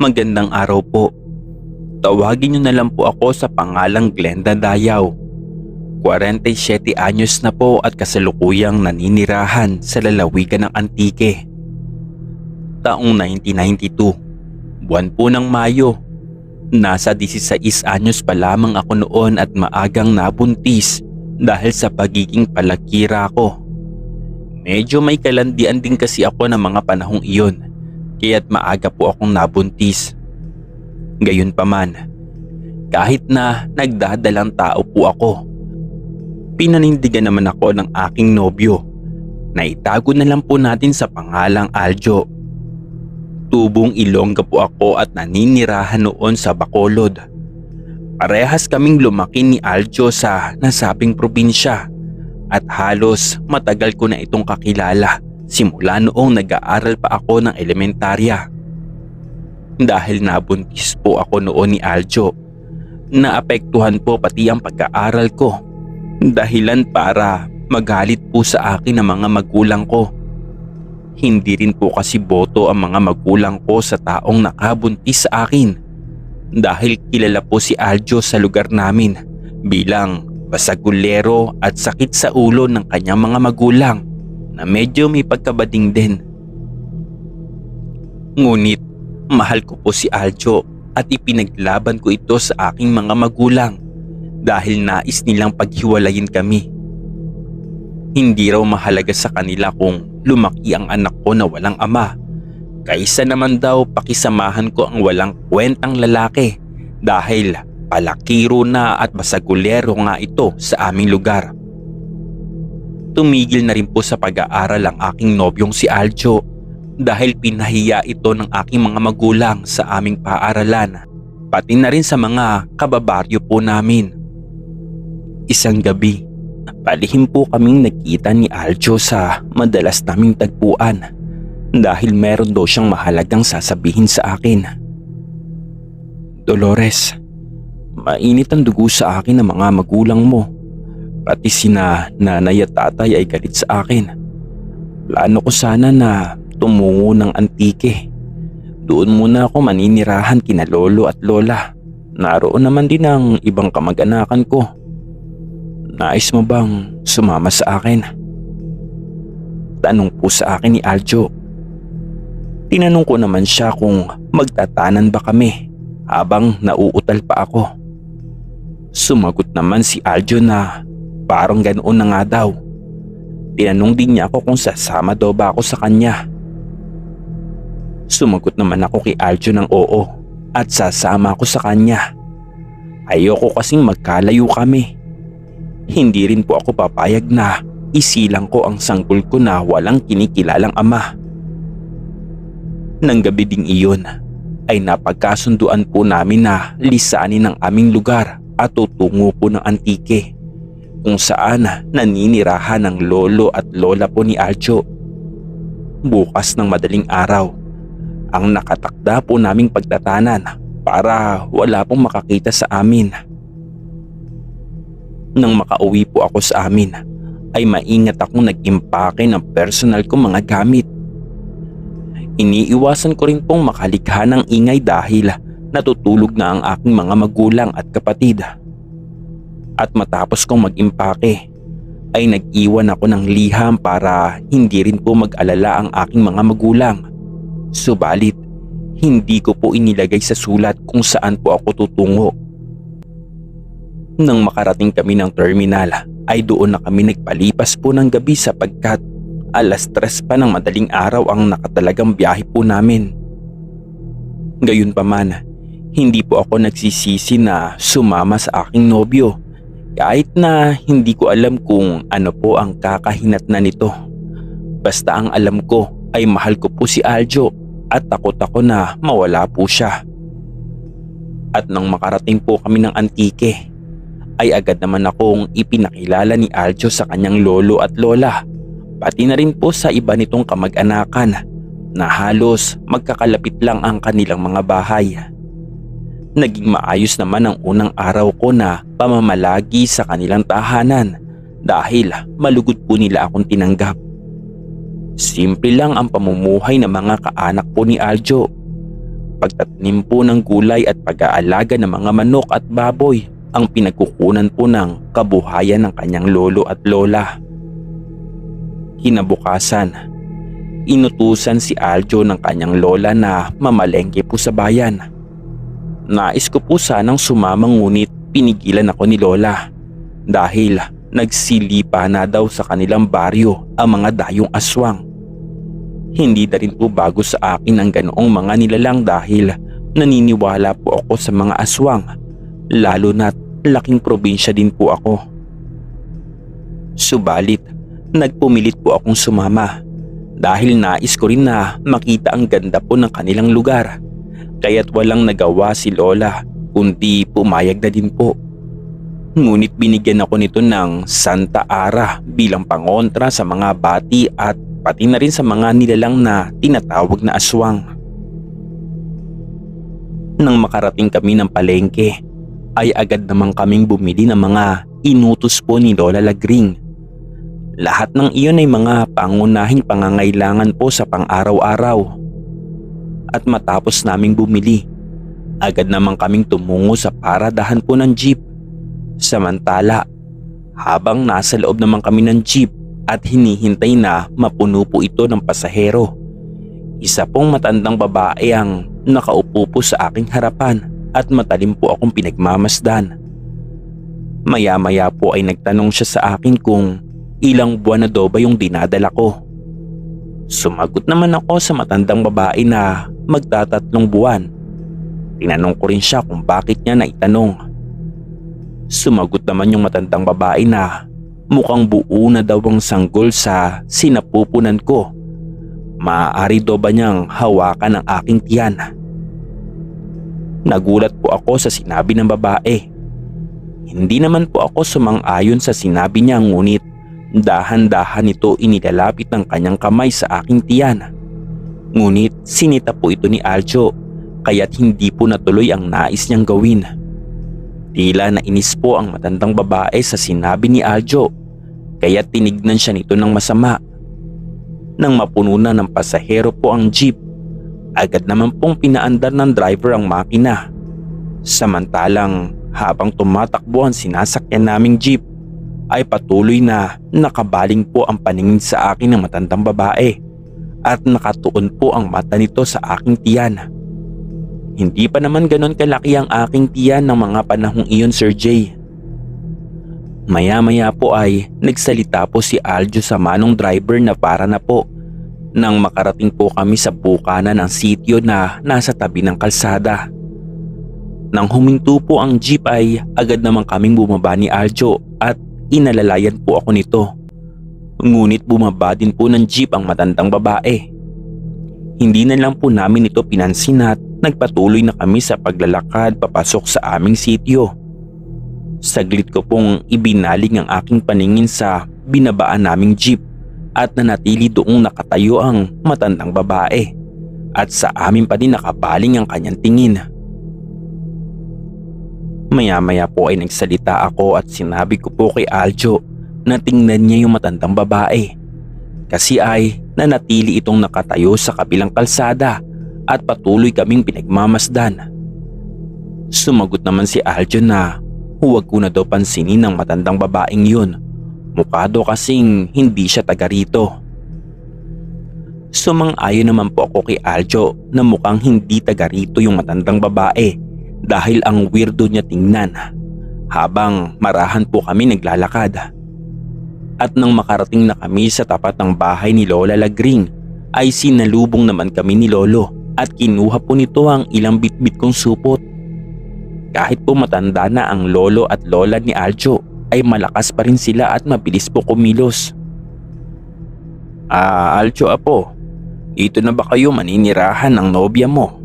magandang araw po. Tawagin niyo na lang po ako sa pangalang Glenda Dayaw. 47 anyos na po at kasalukuyang naninirahan sa lalawigan ng Antique. Taong 1992, buwan po ng Mayo, nasa 16 anyos pa lamang ako noon at maagang nabuntis dahil sa pagiging palakira ko. Medyo may kalandian din kasi ako ng mga panahong iyon kaya't maaga po akong nabuntis. Gayon pa man, kahit na nagdadalang tao po ako, pinanindigan naman ako ng aking nobyo na itago na lang po natin sa pangalang Aljo. Tubong Ilongga po ako at naninirahan noon sa Bacolod. Parehas kaming lumaki ni Aljo sa nasabing probinsya at halos matagal ko na itong kakilala simula noong nag-aaral pa ako ng elementarya. Dahil nabuntis po ako noon ni Aljo, naapektuhan po pati ang pag-aaral ko. Dahilan para magalit po sa akin ang mga magulang ko. Hindi rin po kasi boto ang mga magulang ko sa taong nakabuntis sa akin. Dahil kilala po si Aljo sa lugar namin bilang basagulero at sakit sa ulo ng kanyang mga magulang na medyo may pagkabading din. Ngunit mahal ko po si Aljo at ipinaglaban ko ito sa aking mga magulang dahil nais nilang paghiwalayin kami. Hindi raw mahalaga sa kanila kung lumaki ang anak ko na walang ama. Kaysa naman daw pakisamahan ko ang walang kwentang lalaki dahil palakiro na at basagulero nga ito sa aming lugar. Tumigil na rin po sa pag-aaral ang aking nobyong si Aljo dahil pinahiya ito ng aking mga magulang sa aming paaralan pati na rin sa mga kababaryo po namin. Isang gabi, palihim po kaming nakita ni Aljo sa madalas naming tagpuan dahil meron daw siyang mahalagang sasabihin sa akin. Dolores, mainit ang dugo sa akin ng mga magulang mo. Pati sina nanay at tatay ay galit sa akin. Plano ko sana na tumungo ng antike. Doon muna ako maninirahan kina lolo at lola. Naroon naman din ang ibang kamag-anakan ko. Nais mo bang sumama sa akin? Tanong po sa akin ni Aljo. Tinanong ko naman siya kung magtatanan ba kami habang nauutal pa ako. Sumagot naman si Aljo na Parang ganoon na nga daw. Tinanong din niya ako kung sasama daw ba ako sa kanya. Sumagot naman ako kay Aljo ng oo at sasama ako sa kanya. Ayoko kasing magkalayo kami. Hindi rin po ako papayag na isilang ko ang sanggol ko na walang kinikilalang ama. Nang gabi ding iyon ay napagkasunduan po namin na lisanin ang aming lugar at tutungo po ng antike kung saan naninirahan ng lolo at lola po ni Aljo. Bukas ng madaling araw, ang nakatakda po naming pagtatanan para wala pong makakita sa amin. Nang makauwi po ako sa amin, ay maingat akong nag-impake ng personal kong mga gamit. Iniiwasan ko rin pong makalikha ng ingay dahil natutulog na ang aking mga magulang at kapatid at matapos kong mag-impake ay nag-iwan ako ng liham para hindi rin po mag-alala ang aking mga magulang. Subalit, hindi ko po inilagay sa sulat kung saan po ako tutungo. Nang makarating kami ng terminal ay doon na kami nagpalipas po ng gabi sapagkat alas tres pa ng madaling araw ang nakatalagang biyahe po namin. Gayunpaman, hindi po ako nagsisisi na sumama sa aking nobyo kahit na hindi ko alam kung ano po ang kakahinat na nito. Basta ang alam ko ay mahal ko po si Aljo at takot ako na mawala po siya. At nang makarating po kami ng antike, ay agad naman akong ipinakilala ni Aljo sa kanyang lolo at lola, pati na rin po sa iba nitong kamag-anakan na halos magkakalapit lang ang kanilang mga bahay. Naging maayos naman ang unang araw ko na pamamalagi sa kanilang tahanan dahil malugod po nila akong tinanggap. Simple lang ang pamumuhay ng mga kaanak po ni Aljo. pagtatanim po ng gulay at pag-aalaga ng mga manok at baboy ang pinagkukunan po ng kabuhayan ng kanyang lolo at lola. Kinabukasan, inutusan si Aljo ng kanyang lola na mamalengke po sa bayan. Nais ko po sanang sumama ngunit pinigilan ako ni lola dahil nagsilipa na daw sa kanilang baryo ang mga dayong aswang. Hindi na rin po bago sa akin ang ganoong mga nilalang dahil naniniwala po ako sa mga aswang lalo na't laking probinsya din po ako. Subalit, nagpumilit po akong sumama dahil nais ko rin na makita ang ganda po ng kanilang lugar. Kaya't walang nagawa si Lola kundi pumayag na din po. Ngunit binigyan ako nito ng Santa Ara bilang pangontra sa mga bati at pati na rin sa mga nilalang na tinatawag na aswang. Nang makarating kami ng palengke, ay agad naman kaming bumili ng mga inutos po ni Lola Lagring. Lahat ng iyon ay mga pangunahing pangangailangan po sa pang-araw-araw. At matapos naming bumili, agad naman kaming tumungo sa paradahan po ng jeep. Samantala, habang nasa loob naman kami ng jeep at hinihintay na mapuno po ito ng pasahero, isa pong matandang babae ang nakaupo po sa aking harapan at matalim po akong pinagmamasdan. Maya-maya po ay nagtanong siya sa akin kung ilang buwan na daw yung dinadala ko. Sumagot naman ako sa matandang babae na magtatatlong buwan. Tinanong ko rin siya kung bakit niya naitanong. Sumagot naman yung matandang babae na mukhang buo na daw ang sanggol sa sinapupunan ko. Maaari daw ba niyang hawakan ang aking tiyan? Nagulat po ako sa sinabi ng babae. Hindi naman po ako sumang-ayon sa sinabi niya ngunit dahan-dahan ito inilalapit ng kanyang kamay sa aking tiyan. Ngunit sinita po ito ni Aljo kaya't hindi po natuloy ang nais niyang gawin. Tila nainis po ang matandang babae sa sinabi ni Aljo kaya tinignan siya nito ng masama. Nang mapuno na ng pasahero po ang jeep, agad naman pong pinaandar ng driver ang makina. Samantalang habang tumatakbo ang sinasakyan naming jeep, ay patuloy na nakabaling po ang paningin sa akin ng matandang babae at nakatuon po ang mata nito sa aking tiyan. Hindi pa naman ganon kalaki ang aking tiyan ng mga panahong iyon Sir Jay. Maya-maya po ay nagsalita po si Aljo sa manong driver na para na po nang makarating po kami sa bukana ng sityo na nasa tabi ng kalsada. Nang huminto po ang jeep ay agad naman kaming bumaba ni Aljo at inalalayan po ako nito. Ngunit bumaba din po ng jeep ang matandang babae. Hindi na lang po namin ito pinansin at nagpatuloy na kami sa paglalakad papasok sa aming sityo. Saglit ko pong ibinaling ang aking paningin sa binabaan naming jeep at nanatili doong nakatayo ang matandang babae at sa amin pa din nakabaling ang kanyang tingin. Maya-maya po ay nagsalita ako at sinabi ko po kay Aljo na tingnan niya yung matandang babae. Kasi ay nanatili itong nakatayo sa kabilang kalsada at patuloy kaming pinagmamasdan. Sumagot naman si Aljo na huwag ko na daw pansinin ng matandang babaeng yun. Mukha daw kasing hindi siya taga rito. Sumang-ayon naman po ako kay Aljo na mukhang hindi taga rito yung matandang babae dahil ang weirdo niya tingnan habang marahan po kami naglalakad. At nang makarating na kami sa tapat ng bahay ni Lola Lagring ay sinalubong naman kami ni Lolo at kinuha po nito ang ilang bitbit kong supot. Kahit po matanda na ang lolo at lola ni Aljo ay malakas pa rin sila at mabilis po kumilos. Ah, Aljo apo, dito na ba kayo maninirahan ng nobya mo?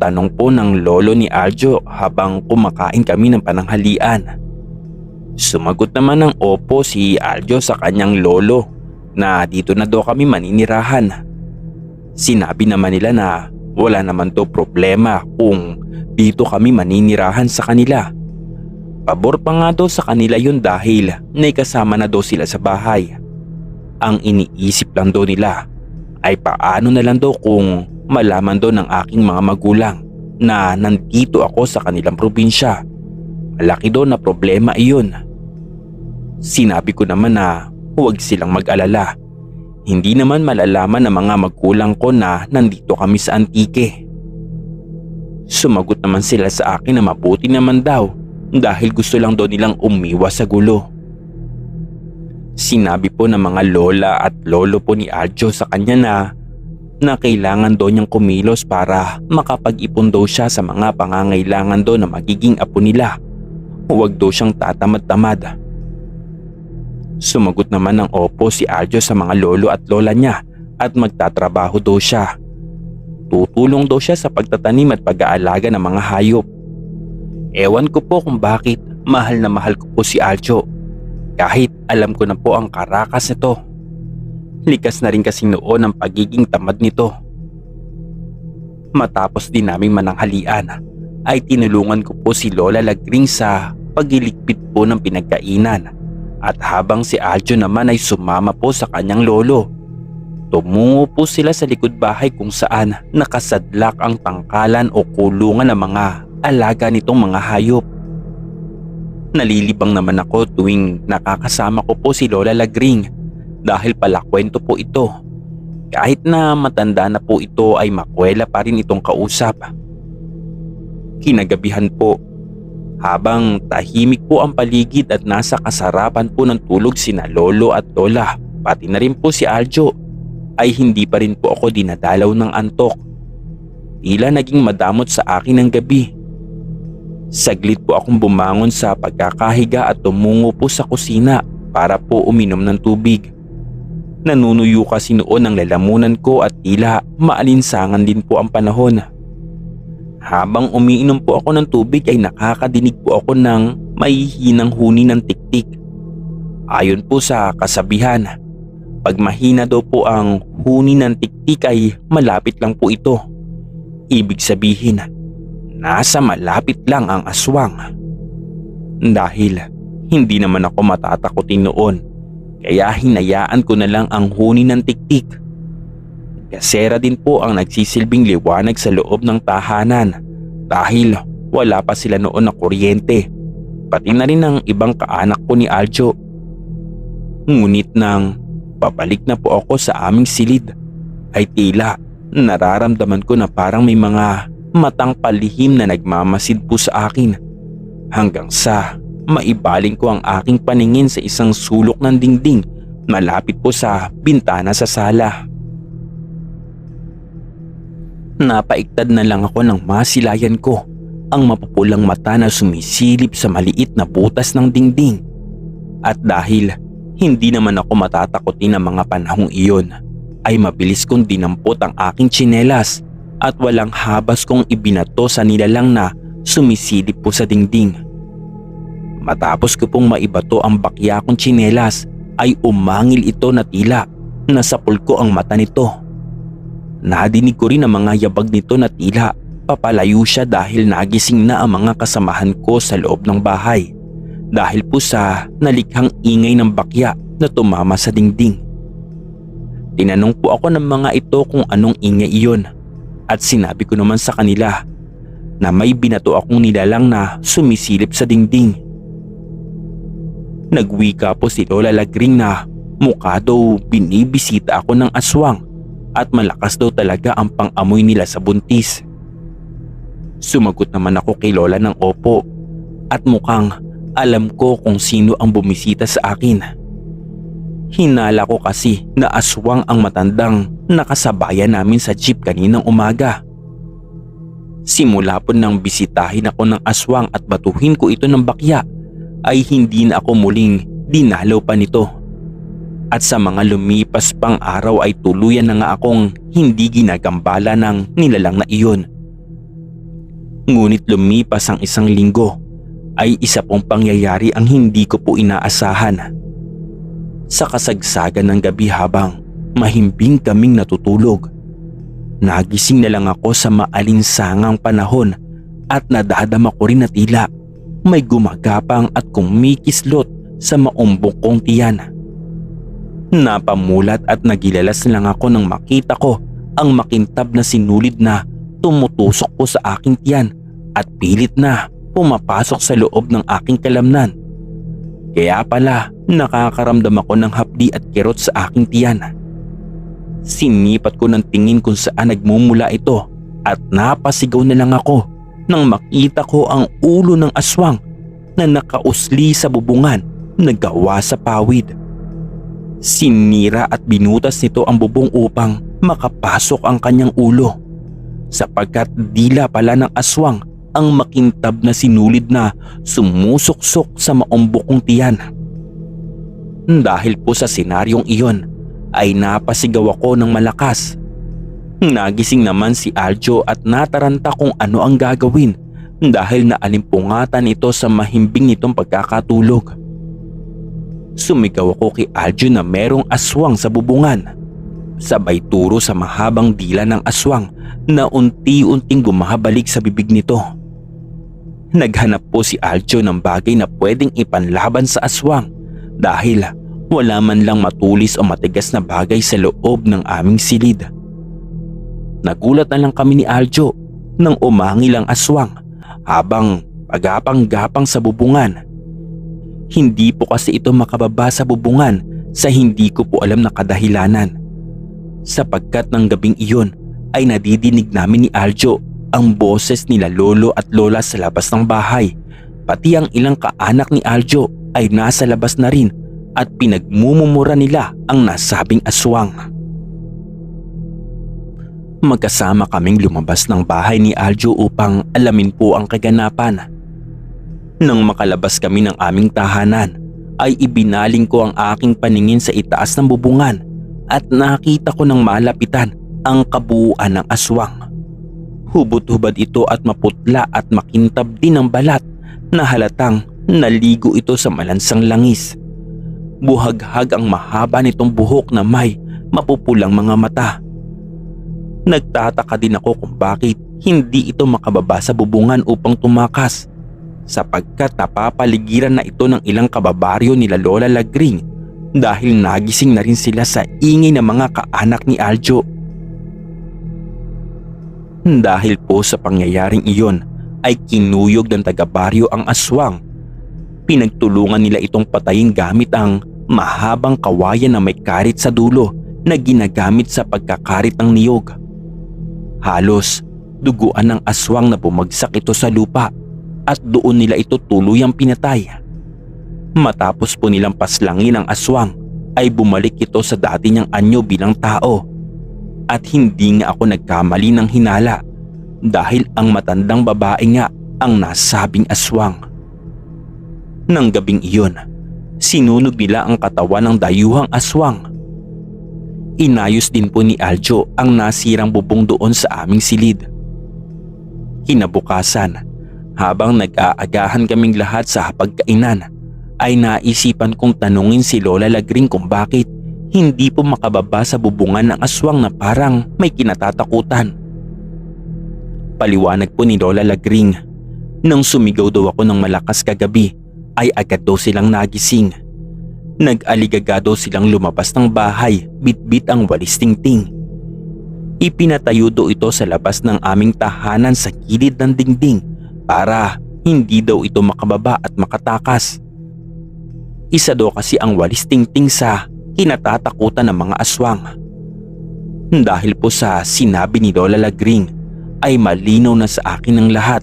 Tanong po ng lolo ni Aljo habang kumakain kami ng pananghalian. Sumagot naman ng opo si Aljo sa kanyang lolo na dito na daw kami maninirahan. Sinabi naman nila na wala naman to problema kung dito kami maninirahan sa kanila. Pabor pa nga daw sa kanila yun dahil may kasama na daw sila sa bahay. Ang iniisip lang daw nila ay paano na lang daw kung malaman doon ng aking mga magulang na nandito ako sa kanilang probinsya. Malaki doon na problema iyon. Sinabi ko naman na huwag silang mag-alala. Hindi naman malalaman ng mga magulang ko na nandito kami sa Antique. Sumagot naman sila sa akin na mabuti naman daw dahil gusto lang daw nilang umiwas sa gulo. Sinabi po ng mga lola at lolo po ni Adjo sa kanya na na kailangan daw niyang kumilos para makapag-ipon daw siya sa mga pangangailangan daw na magiging apo nila. Huwag daw siyang tatamad-tamad. Sumagot naman ng opo si Adjo sa mga lolo at lola niya at magtatrabaho daw siya. Tutulong daw siya sa pagtatanim at pag-aalaga ng mga hayop. Ewan ko po kung bakit mahal na mahal ko po si Aljo. Kahit alam ko na po ang karakas nito. Likas na rin kasi noon ang pagiging tamad nito. Matapos din naming mananghalian ay tinulungan ko po si Lola Lagring sa pagiligpit po ng pinagkainan at habang si Aljo naman ay sumama po sa kanyang lolo. Tumungo po sila sa likod bahay kung saan nakasadlak ang tangkalan o kulungan ng mga alaga nitong mga hayop. Nalilibang naman ako tuwing nakakasama ko po si Lola Lagring dahil pala kwento po ito. Kahit na matanda na po ito ay makwela pa rin itong kausap. Kinagabihan po, habang tahimik po ang paligid at nasa kasarapan po ng tulog sina Lolo at Lola, pati na rin po si Aljo, ay hindi pa rin po ako dinadalaw ng antok. Tila naging madamot sa akin ang gabi. Saglit po akong bumangon sa pagkakahiga at tumungo po sa kusina para po uminom ng tubig. Nanunuyo kasi noon ang lalamunan ko at tila maalinsangan din po ang panahon. Habang umiinom po ako ng tubig ay nakakadinig po ako ng mahihinang huni ng tiktik. Ayon po sa kasabihan, pag mahina daw po ang huni ng tiktik ay malapit lang po ito. Ibig sabihin, nasa malapit lang ang aswang. Dahil hindi naman ako matatakotin noon kaya hinayaan ko na lang ang huni ng tiktik. Kasera din po ang nagsisilbing liwanag sa loob ng tahanan dahil wala pa sila noon na kuryente. Pati na rin ang ibang kaanak ko ni Aljo. Ngunit nang pabalik na po ako sa aming silid ay tila nararamdaman ko na parang may mga matang palihim na nagmamasid po sa akin hanggang sa maibaling ko ang aking paningin sa isang sulok ng dingding malapit po sa bintana sa sala. Napaiktad na lang ako ng masilayan ko ang mapupulang mata na sumisilip sa maliit na butas ng dingding. At dahil hindi naman ako matatakotin ng mga panahong iyon, ay mabilis kong dinampot ang aking tsinelas at walang habas kong ibinato sa nilalang na sumisilip po sa dingding. Matapos ko pong maibato ang bakya kong tsinelas ay umangil ito na tila nasapul ko ang mata nito. Nadinig ko rin ang mga yabag nito na tila papalayo siya dahil nagising na ang mga kasamahan ko sa loob ng bahay dahil po sa nalikhang ingay ng bakya na tumama sa dingding. Tinanong po ako ng mga ito kung anong ingay iyon at sinabi ko naman sa kanila na may binato akong nilalang na sumisilip sa dingding. Nagwika po si Lola Lagring na mukha daw binibisita ako ng aswang at malakas daw talaga ang pang-amoy nila sa buntis. Sumagot naman ako kay Lola ng opo at mukhang alam ko kung sino ang bumisita sa akin. Hinala ko kasi na aswang ang matandang nakasabayan namin sa jeep kaninang umaga. Simula po nang bisitahin ako ng aswang at batuhin ko ito ng bakya ay hindi na ako muling dinalaw pa nito. At sa mga lumipas pang araw ay tuluyan na nga akong hindi ginagambala ng nilalang na iyon. Ngunit lumipas ang isang linggo ay isa pong pangyayari ang hindi ko po inaasahan. Sa kasagsagan ng gabi habang mahimbing kaming natutulog, nagising na lang ako sa maalinsangang panahon at nadadama ko rin na tila may gumagapang at kumikislot sa maumbok kong tiyan. Napamulat at nagilalas lang ako nang makita ko ang makintab na sinulid na tumutusok po sa aking tiyan at pilit na pumapasok sa loob ng aking kalamnan. Kaya pala nakakaramdam ako ng hapdi at kirot sa aking tiyan. Sinipat ko ng tingin kung saan nagmumula ito at napasigaw na lang ako nang makita ko ang ulo ng aswang na nakausli sa bubungan na gawa sa pawid. Sinira at binutas nito ang bubong upang makapasok ang kanyang ulo sapagkat dila pala ng aswang ang makintab na sinulid na sumusuksok sa maombok kong tiyan. Dahil po sa senaryong iyon ay napasigaw ako ng malakas. Nagising naman si Aljo at nataranta kung ano ang gagawin dahil naalimpungatan ito sa mahimbing nitong pagkakatulog. Sumigaw ako kay Aljo na merong aswang sa bubungan. Sabay turo sa mahabang dila ng aswang na unti-unting gumahabalik sa bibig nito. Naghanap po si Aljo ng bagay na pwedeng ipanlaban sa aswang dahil wala man lang matulis o matigas na bagay sa loob ng aming silid. Nagulat na lang kami ni Aljo nang umangil ang aswang habang pagapang-gapang sa bubungan. Hindi po kasi ito makababa sa bubungan sa hindi ko po alam na kadahilanan. Sapagkat ng gabing iyon ay nadidinig namin ni Aljo ang boses nila lolo at lola sa labas ng bahay. Pati ang ilang kaanak ni Aljo ay nasa labas na rin at pinagmumumura nila ang nasabing aswang. Magkasama kaming lumabas ng bahay ni Aljo upang alamin po ang kaganapan. Nang makalabas kami ng aming tahanan ay ibinaling ko ang aking paningin sa itaas ng bubungan at nakita ko ng malapitan ang kabuuan ng aswang. Hubot-hubad ito at maputla at makintab din ang balat na halatang naligo ito sa malansang langis. Buhaghag ang mahaba nitong buhok na may mapupulang mga mata. Nagtataka din ako kung bakit hindi ito makababa sa bubungan upang tumakas sapagkat napapaligiran na ito ng ilang kababaryo nila Lola Lagring dahil nagising na rin sila sa ingay ng mga kaanak ni Aljo. Dahil po sa pangyayaring iyon ay kinuyog ng taga-baryo ang aswang. Pinagtulungan nila itong patayin gamit ang mahabang kawayan na may karit sa dulo na ginagamit sa pagkakarit ng niyog. Halos duguan ng aswang na bumagsak ito sa lupa at doon nila ito tuluyang pinatay. Matapos po nilang paslangin ang aswang ay bumalik ito sa dati niyang anyo bilang tao. At hindi nga ako nagkamali ng hinala dahil ang matandang babae nga ang nasabing aswang. Nang gabing iyon, sinunog nila ang katawan ng dayuhang aswang. Inayos din po ni Aljo ang nasirang bubong doon sa aming silid. Kinabukasan, habang nag-aagahan kaming lahat sa pagkainan, ay naisipan kong tanungin si Lola Lagring kung bakit hindi po makababa sa bubungan ng aswang na parang may kinatatakutan. Paliwanag po ni Lola Lagring, nang sumigaw daw ako ng malakas kagabi ay agad daw silang nagising. Nag-aligaga daw silang lumabas ng bahay bitbit ang walis tingting. Ipinatayo daw ito sa labas ng aming tahanan sa gilid ng dingding para hindi daw ito makababa at makatakas. Isa daw kasi ang walis tingting sa kinatatakutan ng mga aswang. Dahil po sa sinabi ni Lola Lagring ay malinaw na sa akin ang lahat.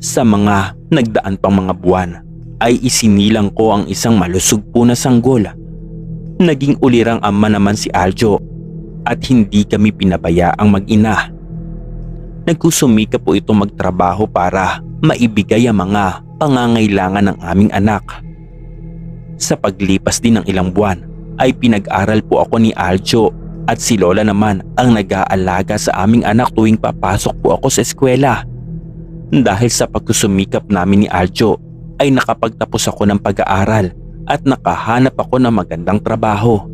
Sa mga nagdaan pang mga buwan ay isinilang ko ang isang malusog po na sanggol. Naging ulirang ama naman si Aljo at hindi kami pinabayaang mag-ina. Nagkusumika po ito magtrabaho para maibigay ang mga pangangailangan ng aming anak. Sa paglipas din ng ilang buwan ay pinag-aral po ako ni Aljo at si Lola naman ang nag-aalaga sa aming anak tuwing papasok po ako sa eskwela. Dahil sa pagkusumikap namin ni Aljo ay nakapagtapos ako ng pag-aaral at nakahanap ako ng magandang trabaho.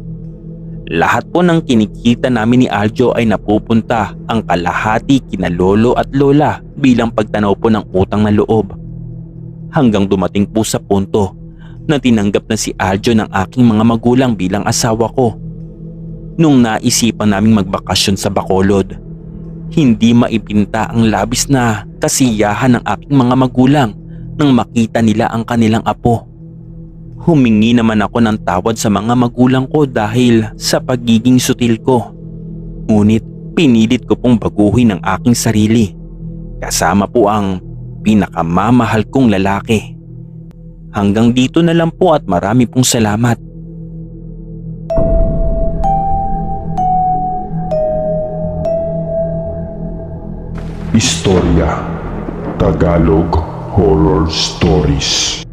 Lahat po ng kinikita namin ni Aljo ay napupunta ang kalahati kina lolo at lola bilang pagtanaw po ng utang na loob hanggang dumating po sa punto na tinanggap na si Aljo ng aking mga magulang bilang asawa ko. nung naisipan naming magbakasyon sa Bacolod. Hindi maipinta ang labis na kasiyahan ng aking mga magulang nang makita nila ang kanilang apo. Humingi naman ako ng tawad sa mga magulang ko dahil sa pagiging sutil ko. Ngunit pinilit ko pong baguhin ang aking sarili. Kasama po ang pinakamamahal kong lalaki. Hanggang dito na lang po at marami pong salamat. Istorya Tagalog Horror Stories